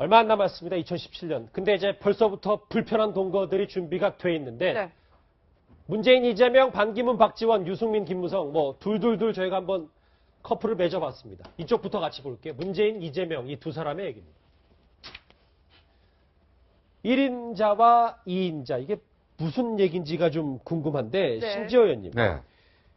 얼마 안 남았습니다. 2017년. 근데 이제 벌써부터 불편한 동거들이 준비가 돼 있는데 네. 문재인, 이재명, 반기문, 박지원, 유승민, 김무성 뭐 둘둘둘 저희가 한번 커플을 맺어봤습니다. 이쪽부터 같이 볼게요. 문재인, 이재명 이 두 사람의 얘기입니다. 1인자와 2인자 이게 무슨 얘기인지가 좀 궁금한데 네. 신지호 의원님 네.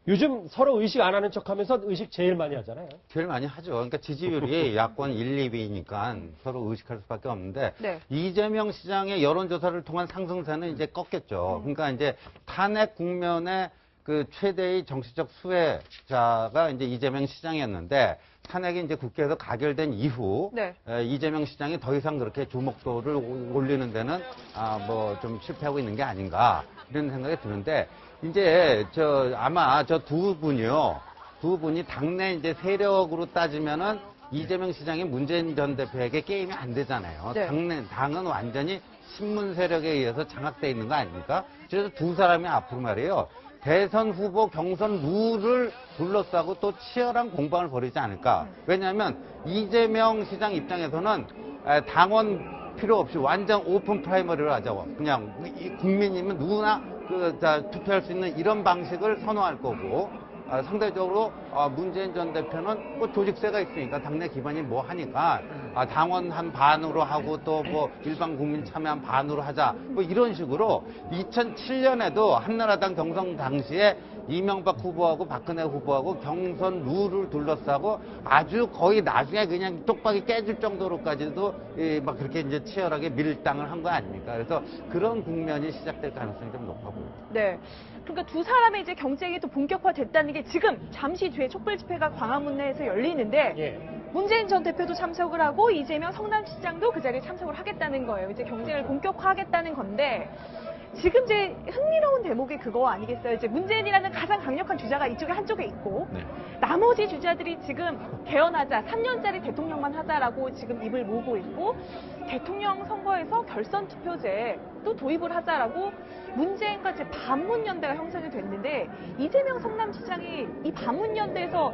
요즘 서로 의식 안 하는 척 하면서 의식 제일 많이 하잖아요. 제일 많이 하죠. 그러니까 지지율이 야권 1, 2위니까 서로 의식할 수밖에 없는데 네. 이재명 시장의 여론조사를 통한 상승세는 이제 꺾였죠. 그러니까 이제 탄핵 국면의 그 최대의 정치적 수혜자가 이제 이재명 시장이었는데 탄핵이 이제 국회에서 가결된 이후 네. 에, 이재명 시장이 더 이상 그렇게 주목도를 오- 올리는 데는 아, 뭐 좀 실패하고 있는 게 아닌가 이런 생각이 드는데 이제 저 아마 저 두 분이요 두 분이 당내 이제 세력으로 따지면은 이재명 시장이 문재인 전 대표에게 게임이 안 되잖아요. 네. 당내 당은 완전히 신문 세력에 의해서 장악돼 있는 거 아닙니까? 그래서 두 사람이 앞으로 말이에요. 대선 후보 경선 룰을 둘러싸고 또 치열한 공방을 벌이지 않을까. 왜냐하면 이재명 시장 입장에서는 에, 당원 필요 없이 완전 오픈 프라이머리를 하자고. 그냥 이 국민이면 누구나 그, 자, 투표할 수 있는 이런 방식을 선호할 거고. 아, 상대적으로 아, 문재인 전 대표는 뭐 조직세가 있으니까 당내 기반이 뭐 하니까 아, 당원 한 반으로 하고 또 뭐 일반 국민 참여 한 반으로 하자 뭐 이런 식으로 2007년에도 한나라당 경선 당시에 이명박 후보하고 박근혜 후보하고 경선 룰을 둘러싸고 아주 거의 나중에 그냥 쪽박이 깨질 정도로까지도 이, 막 그렇게 이제 치열하게 밀당을 한 거 아닙니까? 그래서 그런 국면이 시작될 가능성이 좀 높아 보입니다. 네. 그러니까 두 사람의 이제 경쟁이 또 본격화됐다는 게 지금 잠시 뒤에 촛불 집회가 광화문 내에서 열리는데 예. 문재인 전 대표도 참석을 하고 이재명 성남시장도 그 자리에 참석을 하겠다는 거예요. 이제 경쟁을 본격화하겠다는 건데 지금 이제 흥미로운 대목이 그거 아니겠어요? 이제 문재인이라는 가장 강력한 주자가 이쪽에 한쪽에 있고 네. 나머지 주자들이 지금 개헌하자, 3년짜리 대통령만 하자라고 지금 입을 모으고 있고 대통령 선거에서 결선 투표제 또 도입을 하자라고 문재인과 이제 반문연대가 형성이 됐는데 이재명 성남시장이 이 반문연대에서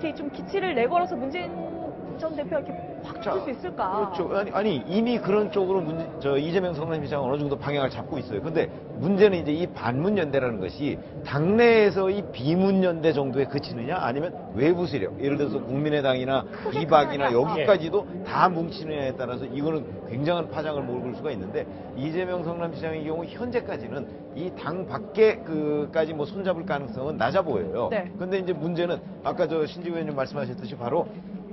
이렇게 좀 기치를 내걸어서 문재인 전 대표 이렇게 확 자, 줄수 있을까? 그렇죠. 아니, 아니, 이미 그런 쪽으로 문, 저 이재명 성남시장은 어느 정도 방향을 잡고 있어요. 근데 문제는 이제 이 반문연대라는 것이 당내에서 이 비문연대 정도에 그치느냐 아니면 외부 세력, 예를 들어서 국민의당이나 크게 이박이나 여기까지도 다 뭉치느냐에 따라서 이거는 굉장한 파장을 몰고 수가 있는데 이재명 성남시장의 경우 현재까지는 이 당 밖에 그까지 뭐 손잡을 가능성은 낮아 보여요. 네. 근데 이제 문제는 아까 저 신지 의원님 말씀하셨듯이 바로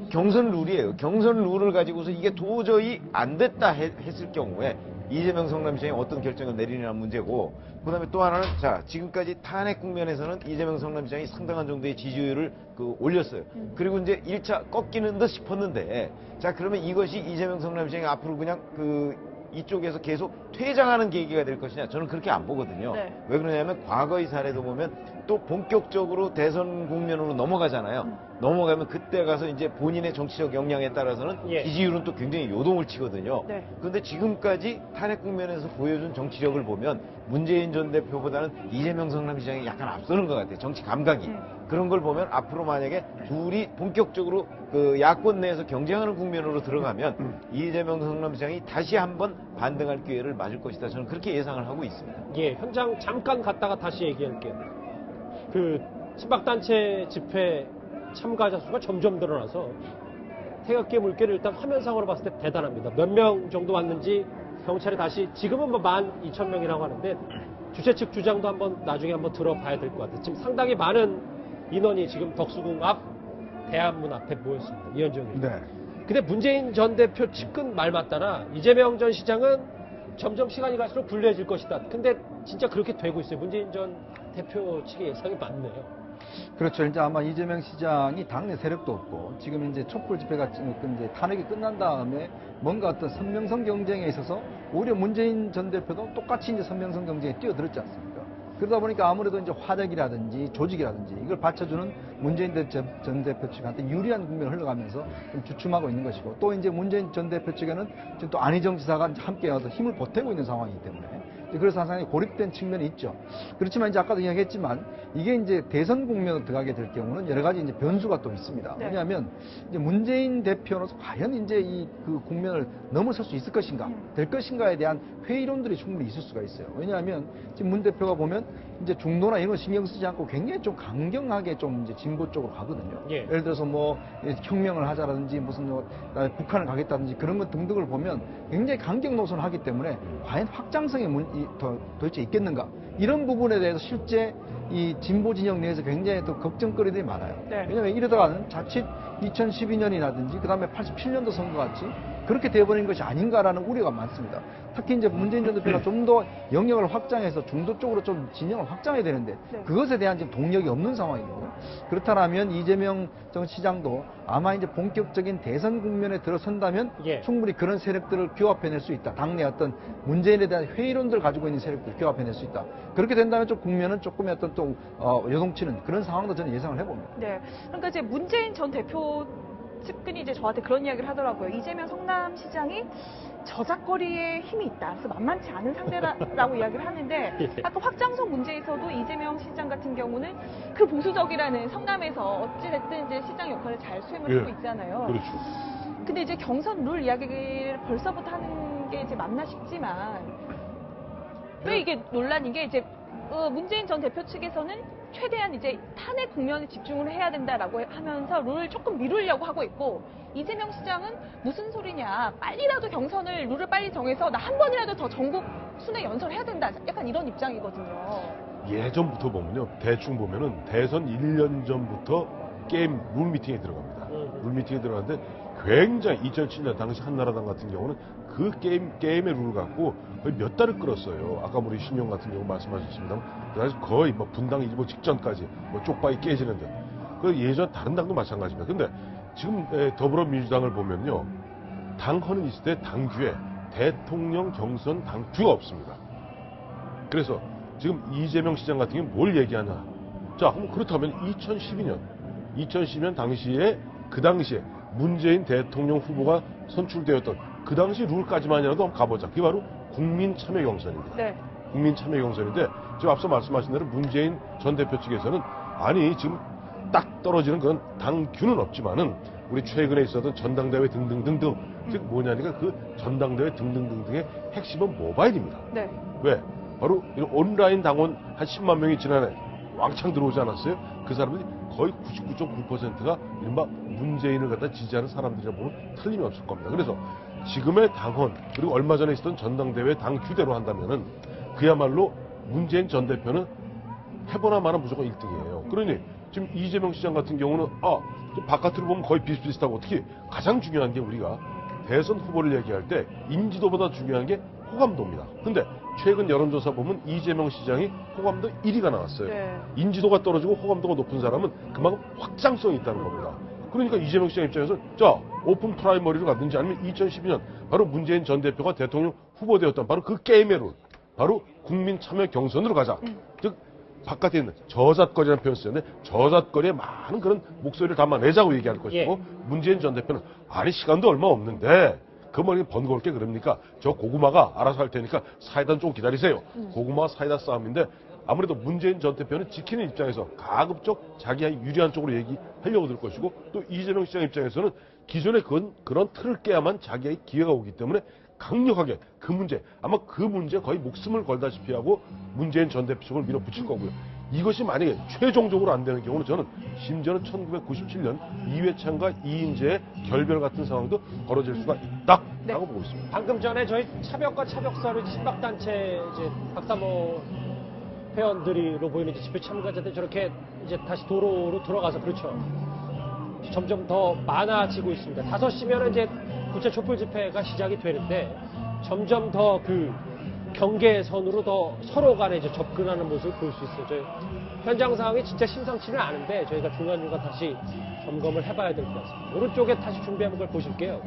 경선 룰이에요. 경선 룰을 가지고서 이게 도저히 안 됐다 해- 했을 경우에 이재명 성남시장이 어떤 결정을 내리느냐는 문제고 그 다음에 또 하나는 자 지금까지 탄핵 국면에서는 이재명 성남시장이 상당한 정도의 지지율을 그 올렸어요. 그리고 이제 1차 꺾이는 듯 싶었는데 자 그러면 이것이 이재명 성남시장이 앞으로 그냥 그 이쪽에서 계속 퇴장하는 계기가 될 것이냐 저는 그렇게 안 보거든요. 네. 왜 그러냐면 과거의 사례도 보면 또 본격적으로 대선 국면으로 넘어가잖아요. 넘어가면 그때 가서 이제 본인의 정치적 역량에 따라서는 예. 지지율은 또 굉장히 요동을 치거든요. 네. 그런데 지금까지 탄핵 국면에서 보여준 정치력을 보면 문재인 전 대표보다는 이재명 성남시장이 약간 앞서는 것 같아요. 정치 감각이. 음. 그런 걸 보면 앞으로 만약에 둘이 본격적으로 그 야권 내에서 경쟁하는 국면으로 들어가면 이재명 성남시장이 다시 한번 반등할 기회를 맞을 것이다. 저는 그렇게 예상을 하고 있습니다. 예, 현장 잠깐 갔다가 다시 얘기할게요. 그 친박단체 집회 참가자 수가 점점 늘어나서 태극기 물결을 일단 화면상으로 봤을 때 대단합니다. 몇 명 정도 왔는지 경찰이 다시 지금은 뭐만 이천 명이라고 하는데 주최 측 주장도 한번 나중에 한번 들어봐야 될 것 같아요. 지금 상당히 많은 인원이 지금 덕수궁 앞 대한문 앞에 모였습니다. 이현정 의원. 네. 근데 문재인 전 대표 측근 말 맞다나 이재명 전 시장은 점점 시간이 갈수록 불리해질 것이다. 근데 진짜 그렇게 되고 있어요. 문재인 전 대표 측의 예상이 맞네요. 그렇죠. 이제 아마 이재명 시장이 당내 세력도 없고 지금 이제 촛불 집회가 지- 그 이제 탄핵이 끝난 다음에 뭔가 어떤 선명성 경쟁에 있어서 오히려 문재인 전 대표도 똑같이 이제 선명성 경쟁에 뛰어들었지 않습니까? 그러다 보니까 아무래도 이제 화작이라든지 조직이라든지 이걸 받쳐주는 문재인 대- 전- 전 대표 측한테 유리한 국면을 흘러가면서 좀 주춤하고 있는 것이고 또 이제 문재인 전 대표 측에는 지금 또 안희정 지사가 함께 와서 힘을 보태고 있는 상황이기 때문에 그래서 상당히 고립된 측면이 있죠. 그렇지만 이제 아까도 이야기했지만 이게 이제 대선 국면으로 들어가게 될 경우는 여러 가지 이제 변수가 또 있습니다. 네. 왜냐하면 이제 문재인 대표로서 과연 이제 이 그 국면을 넘어설 수 있을 것인가, 음. 될 것인가에 대한 회의론들이 충분히 있을 수가 있어요. 왜냐하면 지금 문 대표가 보면 이제 중도나 이런 거 신경 쓰지 않고 굉장히 좀 강경하게 좀 이제 진보 쪽으로 가거든요. 예. 예를 들어서 뭐 혁명을 하자라든지 무슨 뭐 그다음에 북한을 가겠다든지 그런 것 등등을 보면 굉장히 강경 노선을 하기 때문에 과연 확장성이 이- 더, 도대체 있겠는가 이런 부분에 대해서 실제 이 진보 진영 내에서 굉장히 또 걱정거리들이 많아요. 네. 왜냐하면 이러다가는 자칫 2012년이라든지 그 다음에 87년도 선거 같이 그렇게 돼버린 것이 아닌가라는 우려가 많습니다. 특히 이제 문재인 전 대표가 좀 더 영역을 확장해서 중도 쪽으로 좀 진영을 확장해야 되는데 네. 그것에 대한 지금 동력이 없는 상황이고 그렇다면 이재명 전 시장도 아마 이제 본격적인 대선 국면에 들어선다면 예. 충분히 그런 세력들을 규합해낼 수 있다. 당내 어떤 문재인에 대한 회의론들을 가지고 있는 세력들을 규합해낼 수 있다. 그렇게 된다면 좀 국면은 조금의 어떤 또 어, 요동치는 그런 상황도 저는 예상을 해봅니다. 네. 그러니까 이제 문재인 전 대표 측근이 이제 저한테 그런 이야기를 하더라고요. 이재명 성남시장이 저작거리에 힘이 있다. 그래서 만만치 않은 상대라고 이야기를 하는데 예. 아까 확장성 문제에서도 이재명 시장 같은 경우는 그 보수적이라는 성남에서 어찌됐든 이제 시장 역할을 잘 수행을 예. 하고 있잖아요. 그렇죠. 근데 이제 경선 룰 이야기를 벌써부터 하는 게 이제 맞나 싶지만 왜 이게 논란인 게 이제 어, 문재인 전 대표 측에서는 최대한 이제 탄핵 국면에 집중을 해야 된다라고 하면서 룰을 조금 미루려고 하고 있고 이재명 시장은 무슨 소리냐 빨리라도 경선을 룰을 빨리 정해서 나 한 번이라도 더 전국 순회 연설해야 된다 약간 이런 입장이거든요. 예전부터 보면요. 대충 보면은 대선 1년 전부터 게임 룰 미팅에 들어갑니다. 음. 룰 미팅에 들어가는데 굉장히 2007년 당시 한나라당 같은 경우는 그 게임 게임의 룰 갖고 거의 몇 달을 끌었어요. 아까 우리 신용 같은 경우 말씀하셨습니다만 그 당시 거의 뭐 분당 일보 직전까지 뭐 쪽박이 깨지는 듯. 그 예전 다른 당도 마찬가지입니다. 근데 지금 에, 더불어민주당을 보면요. 당헌은 있을 때 당규에 대통령 경선 당규가 없습니다. 그래서 지금 이재명 시장 같은 경우는 뭘 얘기하나. 자, 그럼 그렇다면 2012년, 2012년 당시에 그 당시에 문재인 대통령 후보가 선출되었던 그 당시 룰까지만이라도 한번 가보자. 그게 바로 국민 참여 경선입니다. 네. 국민 참여 경선인데 지금 앞서 말씀하신 대로 문재인 전 대표 측에서는 아니 지금 딱 떨어지는 그런 당규는 없지만은 우리 최근에 있었던 전당대회 등등등등 즉 뭐냐니까 그 전당대회 등등등등의 핵심은 모바일입니다. 네. 왜? 바로 온라인 당원 한 10만 명이 지난해 왕창 들어오지 않았어요? 그 사람들이 거의 99.9%가 이른바 문재인을 갖다 지지하는 사람들이라 보면 틀림이 없을 겁니다. 그래서 지금의 당원 그리고 얼마 전에 있었던 전당대회 당 규대로 한다면은 그야말로 문재인 전 대표는 해보나 마나 무조건 1등이에요. 그러니 지금 이재명 시장 같은 경우는 아 바깥으로 보면 거의 비슷비슷하고 특히 가장 중요한 게 우리가 대선 후보를 얘기할 때 인지도보다 중요한 게 호감도입니다. 근데 최근 여론조사 보면 이재명 시장이 호감도 1위가 나왔어요. 네. 인지도가 떨어지고 호감도가 높은 사람은 그만큼 확장성이 있다는 겁니다. 그러니까 이재명 시장 입장에서 자 오픈 프라이머리를 가든지 아니면 2012년 바로 문재인 전 대표가 대통령 후보되었던 바로 그 게임의 룰 바로 국민 참여 경선으로 가자. 즉 바깥에 있는 저잣거리라는 표현 쓰는데 저잣거리에 많은 그런 목소리를 담아내자고 얘기할 것이고 문재인 전 대표는 아니 시간도 얼마 없는데 그 머리 번거롭게 그럽니까? 저 고구마가 알아서 할 테니까 사이다 좀 기다리세요. 고구마 사이다 싸움인데 아무래도 문재인 전 대표는 지키는 입장에서 가급적 자기의 유리한 쪽으로 얘기하려고 들 것이고 또 이재명 시장 입장에서는 기존의 그런, 그런 틀을 깨야만 자기의 기회가 오기 때문에 강력하게 그 문제 아마 그 문제 거의 목숨을 걸다시피 하고 문재인 전 대표 쪽을 밀어붙일 거고요. 이것이 만약에 최종적으로 안 되는 경우는 저는 심지어는 1997년 이회창과 이인재의 결별 같은 상황도 벌어질 수가 있다라고 네. 보고 있습니다. 방금 전에 저희 차벽과 차벽사를 친박단체 이제 박사모 회원들이로 보이는 집회 참가자들 저렇게 이제 다시 도로로 들어가서 그렇죠. 점점 더 많아지고 있습니다. 5시면 이제 구체 촛불 집회가 시작이 되는데 점점 더 그 경계선으로 더 서로 간에 이제 접근하는 모습을 볼 수 있어요. 저희 현장 상황이 진짜 심상치는 않은데 저희가 중간중간 다시 점검을 해봐야 될 것 같습니다. 오른쪽에 다시 준비한 걸 보실게요.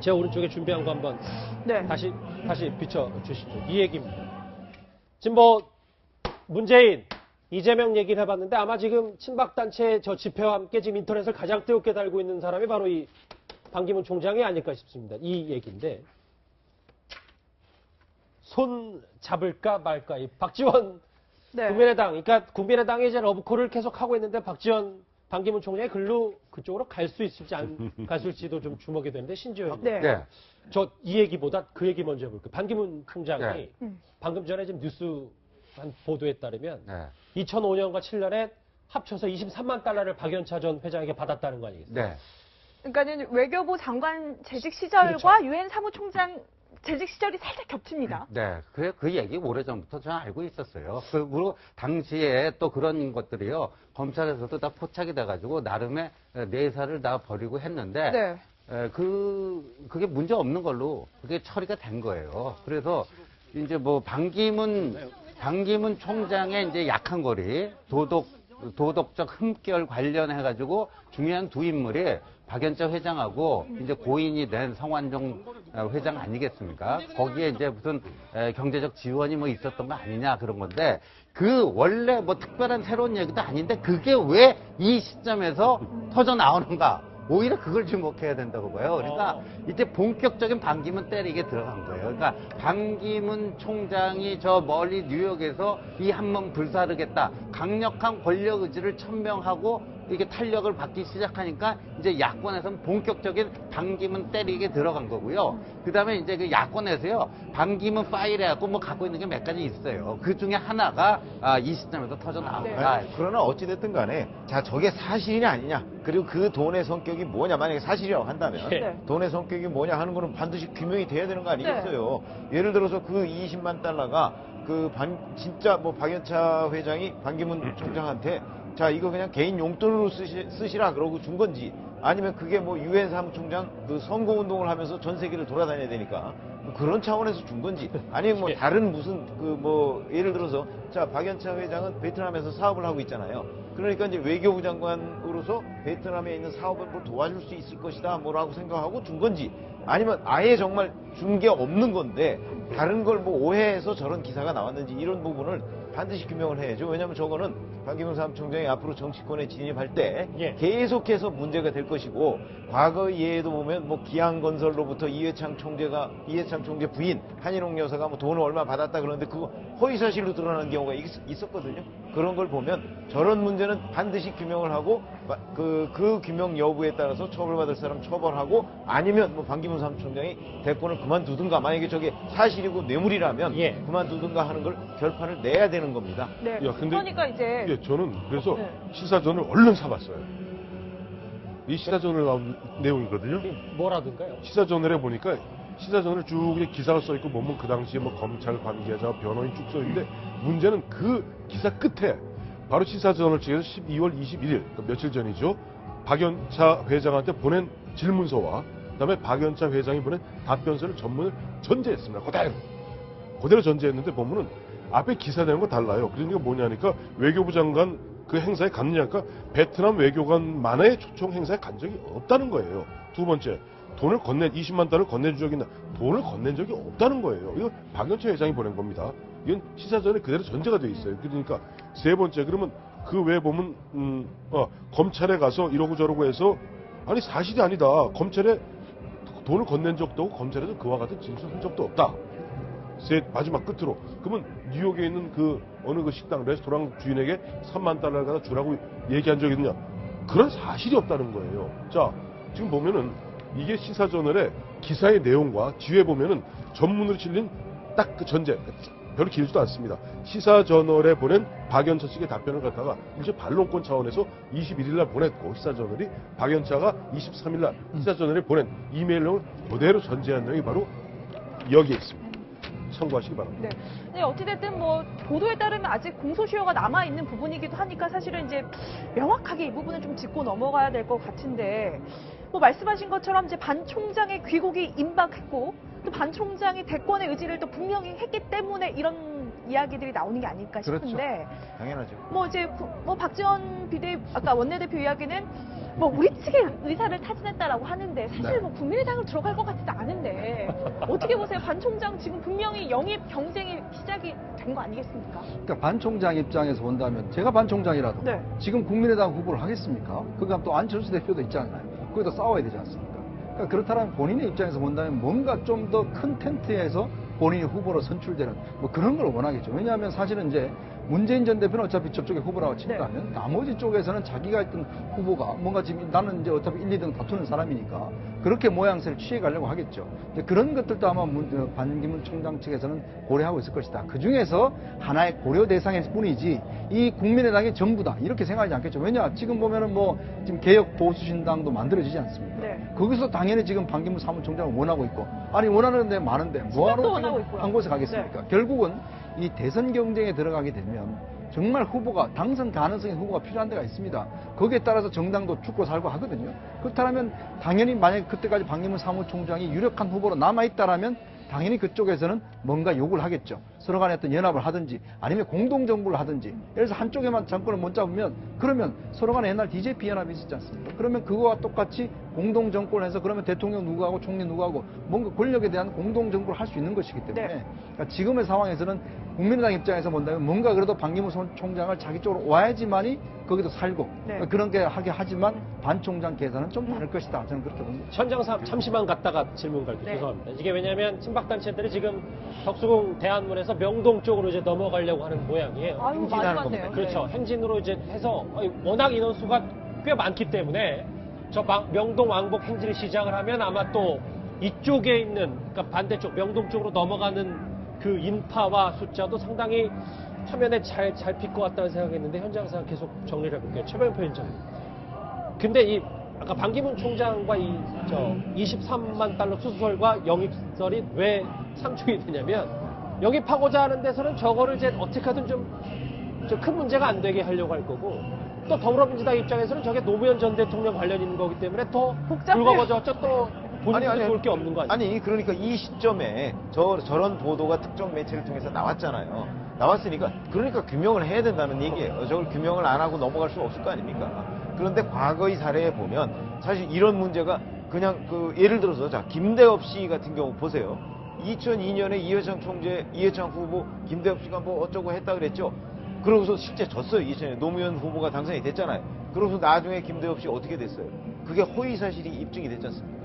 제 오른쪽에 준비한 거 한번 네. 다시 다시 비춰 주시죠. 이 얘기입니다. 지금 뭐 문재인, 이재명 얘기를 해봤는데 아마 지금 친박단체 저 집회와 함께 지금 인터넷을 가장 뜨겁게 달고 있는 사람이 바로 이 반기문 총장이 아닐까 싶습니다. 이 얘기인데 손 잡을까 말까. 이 박지원 네. 국민의당, 그러니까 국민의당이 이제 러브콜을 계속 하고 있는데 박지원 반기문 총장이 글로 그쪽으로 갈 수 있을지 안 갔을지도 좀 주목이 되는데 신지호 네. 네. 저이 얘기보다 그 얘기 먼저 해볼게요. 반기문 총장이 네. 음. 방금 전에 지금 뉴스 한 보도에 따르면 네. 2005년과 7년에 합쳐서 23만 달러를 박연차 전 회장에게 받았다는 거 아니겠어요? 네. 그러니까는 외교부 장관 재직 시절과 유엔 사무총장 재직 시절이 살짝 겹칩니다. 네, 그, 그 얘기 오래전부터 저는 알고 있었어요. 그리고 당시에 또 그런 것들이요, 검찰에서도 다 포착이 돼가지고, 나름의 내사를 다 버리고 했는데, 네. 에, 그, 그게 문제 없는 걸로, 그게 처리가 된 거예요. 그래서, 이제 뭐, 반기문, 반기문 총장의 이제 약한 거리, 도덕, 도덕적 흠결 관련해가지고 중요한 두 인물이 박연차 회장하고 이제 고인이 된 성완종 어, 회장 아니겠습니까? 거기에 이제 무슨 에, 경제적 지원이 뭐 있었던 거 아니냐 그런 건데 그 원래 뭐 특별한 새로운 얘기도 아닌데 그게 왜 이 시점에서 터져 나오는가? 오히려 그걸 주목해야 된다고 봐요. 그러니까 이제 본격적인 반기문 때리게 들어간 거예요. 그러니까 반기문 총장이 저 멀리 뉴욕에서 이 한 번 불사르겠다. 강력한 권력 의지를 천명하고 이게 탄력을 받기 시작하니까 이제 야권에서는 본격적인 반기문 때리게 들어간 거고요. 그 다음에 이제 그 야권에서요. 반기문 파일 해 갖고 뭐 갖고 있는 게 몇 가지 있어요. 그 중에 하나가 아, 이 시점에서 터져 나온다. 아, 그러나 어찌됐든 간에, 자, 저게 사실이냐 아니냐. 그리고 그 돈의 성격이 뭐냐. 만약에 사실이라고 한다면, 네. 돈의 성격이 뭐냐 하는 거는 반드시 규명이 돼야 되는 거 아니겠어요. 예를 들어서 그 20만 달러가 그 반, 진짜 뭐 박연차 회장이 반기문 총장한테 자, 이거 그냥 개인 용돈으로 쓰시, 쓰시 라 그러고 준 건지 아니면 그게 뭐 유엔 사무총장 그 선거 운동을 하면서 전 세계를 돌아다녀야 되니까 뭐 그런 차원에서 준 건지 아니면 뭐 예. 다른 무슨 그 뭐 예를 들어서 자 박연차 회장은 베트남에서 사업을 하고 있잖아요. 그러니까 이제 외교부 장관으로서 베트남에 있는 사업을 뭐 도와줄 수 있을 것이다 뭐라고 생각하고 준 건지 아니면 아예 정말 준 게 없는 건데 다른 걸 뭐 오해해서 저런 기사가 나왔는지 이런 부분을 반드시 규명을 해야죠. 왜냐하면 저거는 박기문 사무총장이 앞으로 정치권에 진입할 때 예. 계속해서 문제가 될 것이고 과거 예에도 보면 뭐 기양건설로부터 이회창 총재가 이회창 총재 부인 한인홍 여사가 뭐 돈을 얼마 받았다 그러는데 그거 허위 사실로 드러나는 경우가 있, 었거든요 그런 걸 보면 저런 문제는 반드시 규명을 하고 그, 그 규명 여부에 따라서 처벌받을 사람 처벌하고 아니면 뭐 반기문 사무총장이 대권을 그만두든가 만약에 저게 사실이고 뇌물이라면 예. 그만두든가 하는 걸 결판을 내야 되는 겁니다. 네. 야, 근데 그러니까 이제 예, 저는 그래서 네. 시사전을 얼른 사봤어요. 이 시사전을 나온 내용이거든요. 뭐라든가요? 시사저널에 보니까 시사저널 쭉 기사가 써 있고 보면 그 당시에 뭐 검찰 관계자, 변호인 쭉 써 있는데 문제는 그 기사 끝에 바로 시사저널 측에서 12월 21일 그러니까 며칠 전이죠. 박연차 회장한테 보낸 질문서와 그다음에 박연차 회장이 보낸 답변서를 전문을 전제했습니다. 그대로 그대로 전제했는데 보면은 앞에 기사 내용과 달라요. 그러니까 뭐냐니까 외교부 장관 그 행사에 갔느냐니까 베트남 외교관만의 초청 행사에 간 적이 없다는 거예요. 두 번째, 돈을 건네 20만 달러를 건네준 적이 있나? 돈을 건넨 적이 없다는 거예요. 이거 박연차 회장이 보낸 겁니다. 이건 시사전에 그대로 전제가 돼 있어요. 그러니까 세 번째, 그러면 그 외에 보면 음, 어, 검찰에 가서 이러고 저러고 해서 아니 사실이 아니다. 검찰에 돈을 건넨 적도 없고 검찰에서 그와 같은 진술한 적도 없다. 셋 마지막 끝으로 그러면 뉴욕에 있는 그 어느 그 식당 레스토랑 주인에게 3만 달러를 갖다 주라고 얘기한 적이 있느냐 그런 사실이 없다는 거예요 자 지금 보면은 이게 시사저널의 기사의 내용과 뒤에 보면은 전문으로 실린 딱 그 전제 별로 길지도 않습니다 시사저널에 보낸 박연차 측의 답변을 갖다가 이제 반론권 차원에서 21일 날 보냈고 시사저널이 박연차가 23일 날 시사저널에 보낸 이메일 내용을 그대로 전제한 내용이 바로 여기에 있습니다 참고하시기 바랍니다. 네. 근데 어찌됐든 뭐 보도에 따르면 아직 공소시효가 남아 있는 부분이기도 하니까 사실은 이제 명확하게 이 부분을 좀 짚고 넘어가야 될 것 같은데 뭐 말씀하신 것처럼 이제 반 총장의 귀국이 임박했고 또 반 총장이 대권의 의지를 또 분명히 했기 때문에 이런 이야기들이 나오는 게 아닐까 그렇죠. 싶은데 당연하죠. 뭐 이제 구- 뭐 박지원 비대 아까 원내대표 이야기는 뭐 우리 측의 의사를 타진했다라고 하는데 사실 네. 뭐 국민의당을 들어갈 것 같지도 않은데 어떻게 보세요? 반 총장 지금 분명히 영입 경쟁이 시작이 된 거 아니겠습니까? 그러니까 반 총장 입장에서 본다면 제가 반 총장이라도 네. 지금 국민의당 후보를 하겠습니까? 그다음 또 안철수 대표도 있잖아요. 거기다 싸워야 되지 않습니까? 그러니까 그렇다면 본인의 입장에서 본다면 뭔가 좀 더 큰 텐트에서 본인이 후보로 선출되는 뭐 그런 걸 원하겠죠. 왜냐하면 사실은 이제 문재인 전 대표는 어차피 저쪽에 후보라고 친다면 나머지 쪽에서는 자기가 했던 후보가 뭔가 지금 나는 이제 어차피 1, 2등 다투는 사람이니까 그렇게 모양새를 취해 가려고 하겠죠. 그런 것들도 아마 문- 어, 반기문 총장 측에서는 고려하고 있을 것이다. 그 중에서 하나의 고려 대상일 뿐이지 이 국민의당이 전부다 이렇게 생각하지 않겠죠. 왜냐 지금 보면은 뭐 지금 개혁 보수신당도 만들어지지 않습니까? 네. 거기서 당연히 지금 반기문 사무총장을 원하고 있고 아니 원하는 데 많은데 뭐하러 지금. 한 곳에 가겠습니까? 결국은 이 대선 경쟁에 들어가게 되면 정말 후보가 당선 가능성의 후보가 필요한 데가 있습니다. 거기에 따라서 정당도 죽고 살고 하거든요. 그렇다면 당연히 만약 그때까지 박기문 사무총장이 유력한 후보로 남아 있다라면 당연히 그쪽에서는 뭔가 요구를 하겠죠. 서로 간에 어떤 연합을 하든지 아니면 공동 정부를 하든지. 예를 들어서 한쪽에만 정권을 못 잡으면 그러면 서로 간에 옛날 DJP 연합이 있었지 않습니까? 그러면 그거와 똑같이 공동 정권을 해서 그러면 대통령 누구하고 총리 누구하고 뭔가 권력에 대한 공동 정부를 할 수 있는 것이기 때문에 네. 그러니까 지금의 상황에서는 국민의당 입장에서 본다면 뭔가 그래도 박기문 선- 총장을 자기 쪽으로 와야지만이 거기도 살고 네. 그런 게 하게 하지만 반 총장 계산은 좀 다를 것이다. 저는 그렇게 봅니다. 현장사 잠시만 갔다가 질문 갈게요. 네. 죄송합니다. 이게 왜냐하면 친박단체들이 지금 덕수궁 대안문에서 명동 쪽으로 이제 넘어가려고 하는 모양이에요. 아유, 행진하는 겁니다. 그렇죠. 행진으로 이제 해서 워낙 인원수가 꽤 많기 때문에 저 방- 명동 왕복 행진을 시작을 하면 아마 또 이쪽에 있는 그러니까 반대쪽 명동 쪽으로 넘어가는 그 인파와 숫자도 상당히 화면에 잘 잡힐 것 같다는 생각했는데 현장상 계속 정리를 해볼게요. 최병표 위원장. 근데 이 아까 반기문 총장과 이 저 23만 달러 수수설과 영입설이 왜 상충이 되냐면 영입하고자 하는 데서는 저거를 이제 어떻게든 좀 큰 문제가 안 되게 하려고 할 거고 또 더불어민주당 입장에서는 저게 노무현 전 대통령 관련 있는 거기 때문에 더 복잡해요. 불거져서 또 본인도 좋을 게 없는 거 아니에요? 아니 그러니까 이 시점에 저 저런 보도가 특정 매체를 통해서 나왔잖아요. 나왔으니까 그러니까 규명을 해야 된다는 얘기예요. 저걸 규명을 안 하고 넘어갈 수 없을 거 아닙니까? 그런데 과거의 사례에 보면 사실 이런 문제가 그냥 그 예를 들어서 자 김대엽 씨 같은 경우 보세요. 2002년에 이해창 총재, 이해창 후보, 김대엽 씨가 뭐 어쩌고 했다 그랬죠. 그러고서 실제 졌어요. 2000년에 노무현 후보가 당선이 됐잖아요. 그러고서 나중에 김대엽 씨 어떻게 됐어요? 그게 허위 사실이 입증이 됐지 않습니까?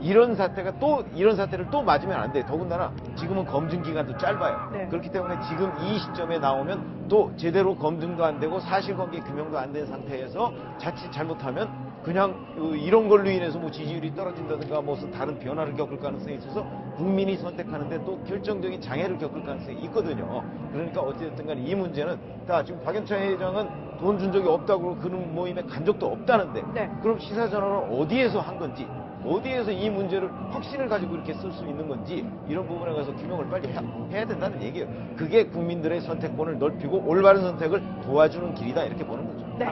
이런 사태가 또 이런 사태를 또 맞으면 안 돼. 더군다나 지금은 검증 기간도 짧아요. 네. 그렇기 때문에 지금 이 시점에 나오면 또 제대로 검증도 안 되고 사실관계 규명도 안 된 상태에서 자칫 잘못하면 그냥 어, 이런 걸로 인해서 뭐 지지율이 떨어진다든가 뭐 다른 변화를 겪을 가능성이 있어서 국민이 선택하는데 또 결정적인 장애를 겪을 가능성이 있거든요. 그러니까 어찌됐든 간에 이 문제는 다 지금 박영찬 회장은 돈 준 적이 없다고 그런 모임에 간 적도 없다는데 네. 그럼 시사전환을 어디에서 한 건지 어디에서 이 문제를 확신을 가지고 이렇게 쓸 수 있는 건지 이런 부분에 가서 규명을 빨리 해야, 해야 된다는 얘기예요. 그게 국민들의 선택권을 넓히고 올바른 선택을 도와주는 길이다 이렇게 보는 거죠. 네.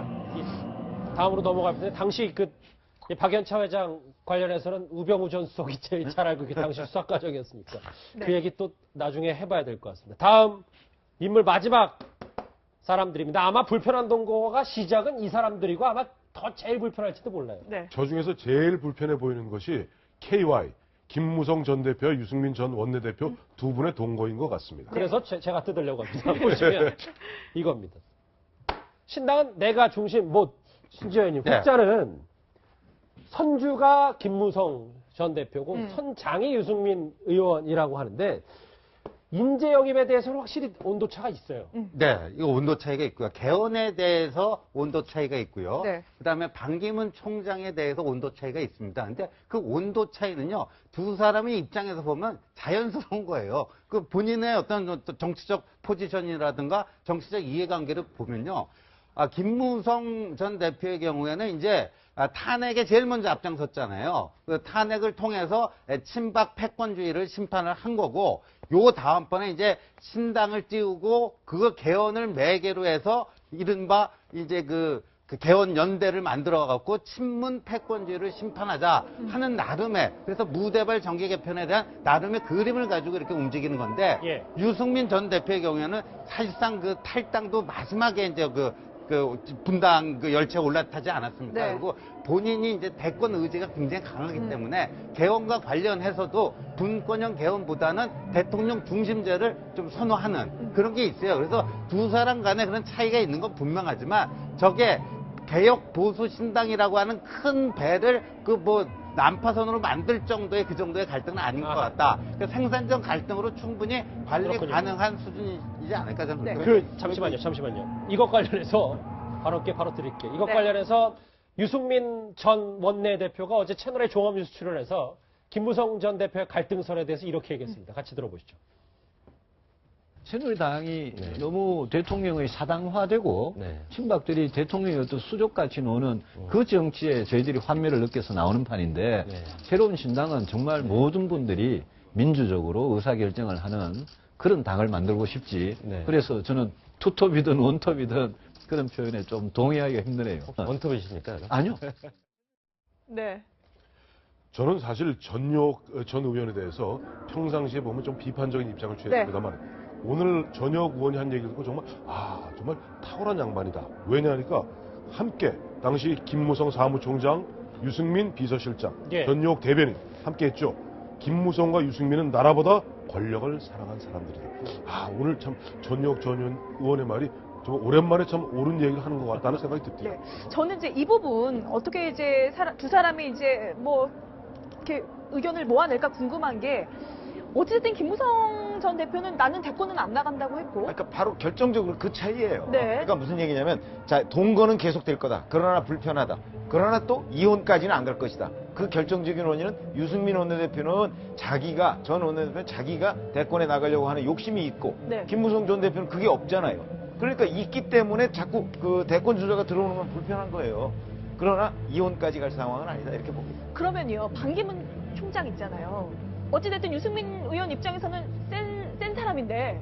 다음으로 텐데 당시 그이 박연차 회장 관련해서는 우병우 전 수석이 제일 잘 알고 그 당시 수사 과정이었으니까 그 네. 얘기 또 나중에 해봐야 될 것 같습니다. 다음 인물 마지막 사람들입니다. 아마 불편한 동거가 시작은 이 사람들이고 아마 더 제일 불편할지도 몰라요. 네. 저 중에서 제일 불편해 보이는 것이 KY 김무성 전 대표와 유승민 전 원내대표 두 분의 동거인 것 같습니다. 그래서 제, 가 뜯으려고 합니다. 보시면 이겁니다. 신당은 내가 중심, 뭐, 신지현님, 네. 흑자는 선주가 김무성 전 대표고 음. 선장이 유승민 의원이라고 하는데 인재 영입에 대해서는 확실히 온도 차가 있어요. 네, 이거 온도 차이가 있고요. 개헌에 대해서 온도 차이가 있고요. 네. 그다음에 반기문 총장에 대해서 온도 차이가 있습니다. 근데 그 온도 차이는요, 두 사람의 입장에서 보면 자연스러운 거예요. 그 본인의 어떤 정치적 포지션이라든가 정치적 이해관계를 보면요. 아, 김무성 전 대표의 경우에는 이제 아, 탄핵에 제일 먼저 앞장섰잖아요. 그 탄핵을 통해서 에, 친박 패권주의를 심판을 한 거고, 요 다음번에 이제 신당을 띄우고 그거 개헌을 매개로 해서 이른바 이제 그, 그 개헌 연대를 만들어 갖고 친문 패권주의를 심판하자 하는 나름의 그래서 무대발 정계 개편에 대한 나름의 그림을 가지고 이렇게 움직이는 건데 예. 유승민 전 대표의 경우에는 사실상 그 탈당도 마지막에 이제 그, 그 분당 그 열차에 올라타지 않았습니까? 네. 그리고 본인이 이제 대권 의지가 굉장히 강하기 음. 때문에 개헌과 관련해서도 분권형 개헌보다는 대통령 중심제를 좀 선호하는 그런 게 있어요. 그래서 두 사람 간에 그런 차이가 있는 건 분명하지만 저게 개혁 보수 신당이라고 하는 큰 배를 그 뭐 난파선으로 만들 정도의 그 정도의 갈등은 아닌 것 아하. 같다. 그러니까 생산적 갈등으로 충분히 관리 그렇군요. 가능한 수준이지 않을까 저는 네. 그렇게 그 잠시만요, 잠시만요. 이것 관련해서 바로 게 바로 드릴게요. 이것 네. 관련해서 유승민 전 원내대표가 어제 채널에 종합뉴스 출연해서 김무성 전 대표의 갈등설에 대해서 이렇게 얘기했습니다. 같이 들어보시죠. 새누리당이 너무 대통령의 사당화되고 네. 친박들이 대통령의 어떤 수족같이 노는 그 정치에 저희들이 환멸을 느껴서 나오는 판인데 네. 새로운 신당은 정말 모든 분들이 민주적으로 의사결정을 하는 그런 당을 만들고 싶지 네. 그래서 저는 투톱이든 원톱이든 그런 표현에 좀 동의하기가 힘드네요. 원톱이십니까? 아니요. 네. 저는 사실 전역 전 의원에 대해서 평상시에 보면 좀 비판적인 입장을 취했습니다만 오늘 전역 의원이 한 얘기 듣고 정말 아 정말 탁월한 양반이다. 왜냐하니까 함께 당시 김무성 사무총장, 유승민 비서실장, 예. 전역 대변인 함께했죠. 김무성과 유승민은 나라보다 권력을 사랑한 사람들이다. 아 오늘 참 전역 전 의원의 말이 정말 오랜만에 참 옳은 얘기를 하는 것 같다는 생각이 듭니다. 네. 저는 이제 이 부분 어떻게 이제 사람- 두 사람이 이제 뭐 이렇게 의견을 모아낼까 궁금한 게 어쨌든 김무성 전 대표는 나는 대권은 안 나간다고 했고 그러니까 바로 결정적으로 그 차이예요. 네. 그러니까 무슨 얘기냐면 자 동거는 계속 될 거다. 그러나 불편하다. 그러나 또 이혼까지는 안 갈 것이다. 그 결정적인 원인은 유승민 원내대표는 자기가 전 원내대표는 자기가 대권에 나가려고 하는 욕심이 있고 네. 김무성 전 대표는 그게 없잖아요. 그러니까 있기 때문에 자꾸 그 대권 주자가 들어오는 건 불편한 거예요. 그러나 이혼까지 갈 상황은 아니다 이렇게 봅니다. 그러면요 반기문 총장 있잖아요. 어찌됐든 유승민 의원 입장에서는 센, 센 사람인데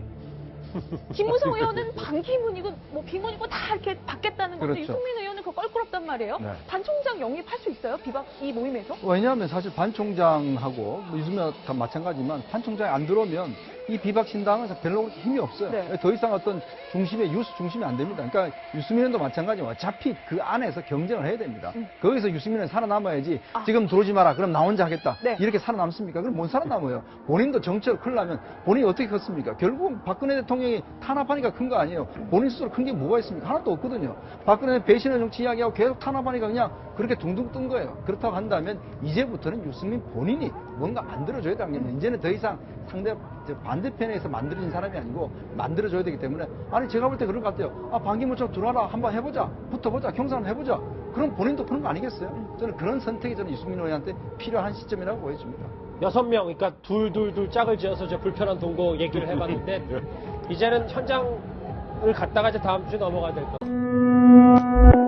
김무성 의원은 반기문이고 뭐 비문이고 다 이렇게 받겠다는 건데 그렇죠. 유승민 의원은 그거 껄끄럽단 말이에요. 네. 반 총장 영입할 수 있어요? 비박 이 모임에서? 왜냐하면 사실 반 총장하고 뭐 유승민 다 마찬가지지만 반 총장이 안 들어오면 이 비박 신당은 별로 힘이 없어요. 네. 더 이상 어떤 중심의 유스 중심이 안 됩니다. 그러니까 유승민도 마찬가지고 어차피 그 안에서 경쟁을 해야 됩니다. 음. 거기서 유승민은 살아남아야지 아. 지금 들어오지 마라. 그럼 나 혼자 하겠다. 네. 이렇게 살아남습니까? 그럼 못 살아남아요. 본인도 정치를 크려면 본인이 어떻게 컸습니까? 결국은 박근혜 대통령이 탄압하니까 큰 거 아니에요. 본인 스스로 큰 게 뭐가 있습니까? 하나도 없거든요. 박근혜 배신의 정치 이야기하고 계속 탄압하니까 그냥 그렇게 둥둥 뜬 거예요. 그렇다고 한다면 이제부터는 유승민 본인이 뭔가 만들어줘야 되는 겁니다. 이제는 더 이상 상대 저 반대편에서 만들어진 사람이 아니고 만들어줘야 되기 때문에 아니 제가 볼 때 그런 것 같아요. 아 반기문처럼 들어와라 한번 해보자 붙어보자 경선 해보자. 그럼 본인도 그런 거 아니겠어요? 저는 그런 선택이 저는 유승민 의원한테 필요한 시점이라고 보여집니다. 여섯 명, 그러니까 둘둘둘 짝을 지어서 저 불편한 동거 얘기를 해봤는데 이제는 현장을 갔다가 이제 다음 주에 넘어가야 될 것. 같아요.